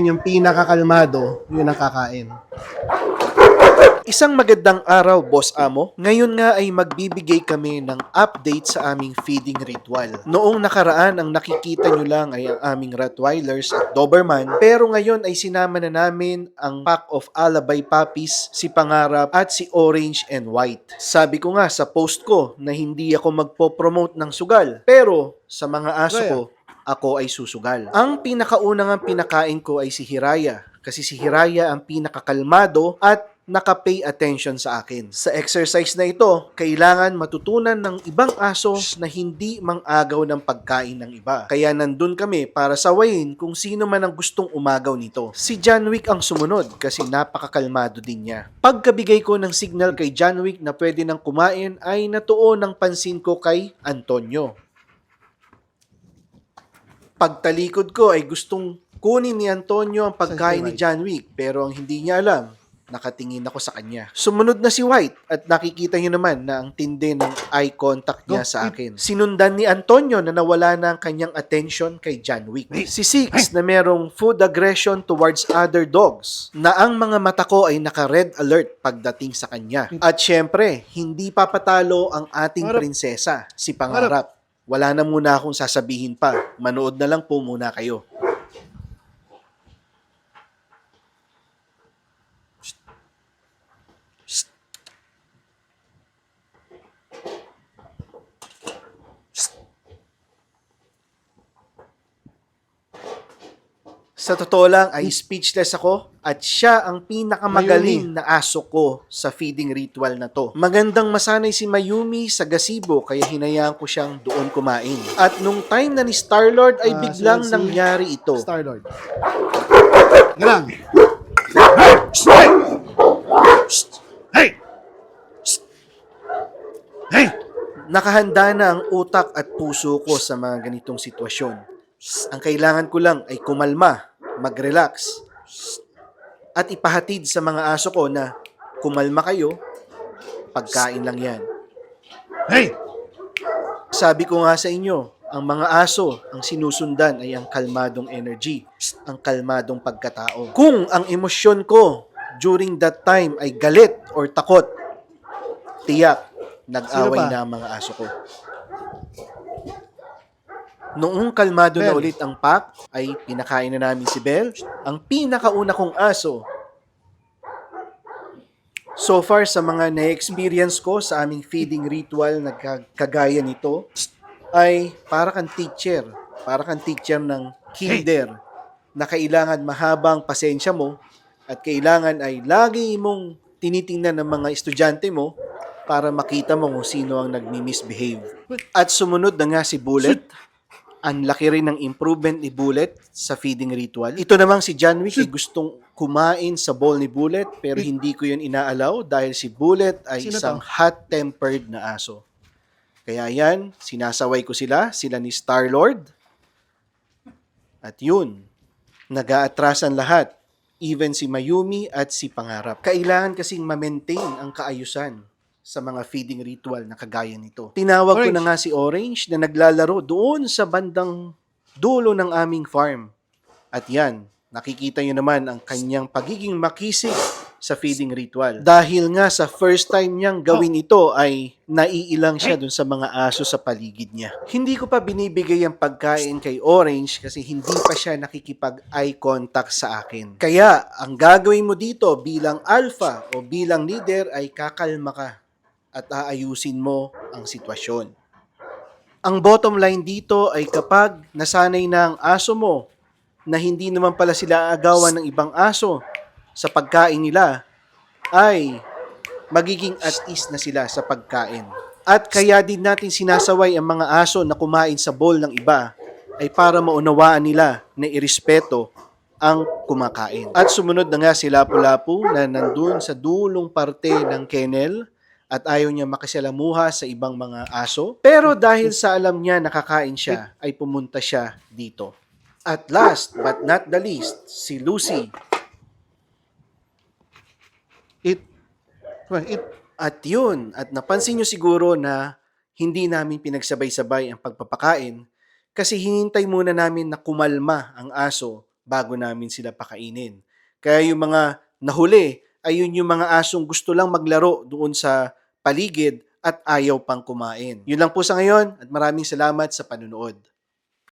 Yung pinakakalmado, yun ang kakain. Isang magandang araw, Boss Amo. Ngayon nga ay magbibigay kami ng update sa aming feeding ritual. Noong nakaraan, ang nakikita nyo lang ay ang aming Rottweilers at Doberman. Pero ngayon ay sinama na namin ang pack of Alabay Puppies, si Pangarap at si Orange and White. Sabi ko nga sa post ko na hindi ako magpo-promote ng sugal. Pero sa mga aso ko, ako ay susugal. Ang pinakaunang ang pinakain ko ay si Hiraya kasi si Hiraya ang pinakakalmado at naka-pay attention sa akin. Sa exercise na ito, kailangan matutunan ng ibang aso na hindi mang-agaw ng pagkain ng iba. Kaya nandun kami para sawayin kung sino man ang gustong umagaw nito. Si John Wick ang sumunod kasi napakakalmado din niya. Pagkabigay ko ng signal kay John Wick na pwede nang kumain ay natuon ng pansin ko kay Antonio pagtalikod ko ay gustong kunin ni Antonio ang pagkain ni John Wick pero ang hindi niya alam, nakatingin ako sa kanya. Sumunod na si White at nakikita niyo naman na ang tindi ng eye contact niya sa akin. Sinundan ni Antonio na nawala na ang kanyang attention kay John Wick. Si Six na merong food aggression towards other dogs na ang mga mata ko ay naka-red alert pagdating sa kanya. At syempre, hindi papatalo ang ating prinsesa, si Pangarap. Wala na muna akong sasabihin pa. Manood na lang po muna kayo. Sa totoo lang ay speechless ako at siya ang pinakamagaling na aso ko sa feeding ritual na to. Magandang masanay si Mayumi sa gazebo kaya hinayaan ko siyang doon kumain. At nung time na ni Starlord ay Ah, biglang si- si nangyari ito. Starlord. Galang. Nakahanda na ang utak at puso ko sa mga ganitong sitwasyon. Ang kailangan ko lang ay kumalma, mag-relax, at ipahatid sa mga aso ko na kumalma kayo, pagkain lang yan. Hey! Sabi ko nga sa inyo, ang mga aso, ang sinusundan ay ang kalmadong energy, ang kalmadong pagkatao. Kung ang emosyon ko during that time ay galit or takot, tiyak, nag-away na ang mga aso ko. Noong kalmado na Bell. ulit ang pack, ay pinakain na namin si Bell, ang pinakauna kong aso. So far, sa mga na-experience ko sa aming feeding ritual na kag- kagaya nito, ay para kang teacher, para kang teacher ng kinder na kailangan mahabang pasensya mo at kailangan ay lagi mong tinitingnan ng mga estudyante mo para makita mo kung sino ang nagmi-misbehave. At sumunod na nga si Bullet. Ang laki rin ng improvement ni Bullet sa feeding ritual. Ito namang si John Wick ay gustong kumain sa bowl ni Bullet pero hindi ko yun inaalaw dahil si Bullet ay Sino isang hot-tempered na aso. Kaya yan, sinasaway ko sila, sila ni Star-Lord. At yun, nag-aatrasan lahat. Even si Mayumi at si Pangarap. Kailangan kasing ma-maintain ang kaayusan sa mga feeding ritual na kagaya nito. Tinawag ko Orange. na nga si Orange na naglalaro doon sa bandang dulo ng aming farm. At yan, nakikita nyo naman ang kanyang pagiging makisig sa feeding ritual. Dahil nga sa first time niyang gawin ito ay naiilang siya dun sa mga aso sa paligid niya. Hindi ko pa binibigay ang pagkain kay Orange kasi hindi pa siya nakikipag eye contact sa akin. Kaya ang gagawin mo dito bilang alpha o bilang leader ay kakalma ka at aayusin mo ang sitwasyon. Ang bottom line dito ay kapag nasanay na ang aso mo na hindi naman pala sila aagawan ng ibang aso sa pagkain nila, ay magiging at ease na sila sa pagkain. At kaya din natin sinasaway ang mga aso na kumain sa bowl ng iba ay para maunawaan nila na irespeto ang kumakain. At sumunod na nga si Lapu-Lapu na nandun sa dulong parte ng kennel at ayaw niya makisalamuha sa ibang mga aso. Pero dahil sa alam niya nakakain siya, ay pumunta siya dito. At last but not the least, si Lucy. On, eat. At yun, at napansin nyo siguro na hindi namin pinagsabay-sabay ang pagpapakain kasi hinintay muna namin na kumalma ang aso bago namin sila pakainin. Kaya yung mga nahuli ay yun yung mga asong gusto lang maglaro doon sa paligid at ayaw pang kumain. Yun lang po sa ngayon at maraming salamat sa panunood.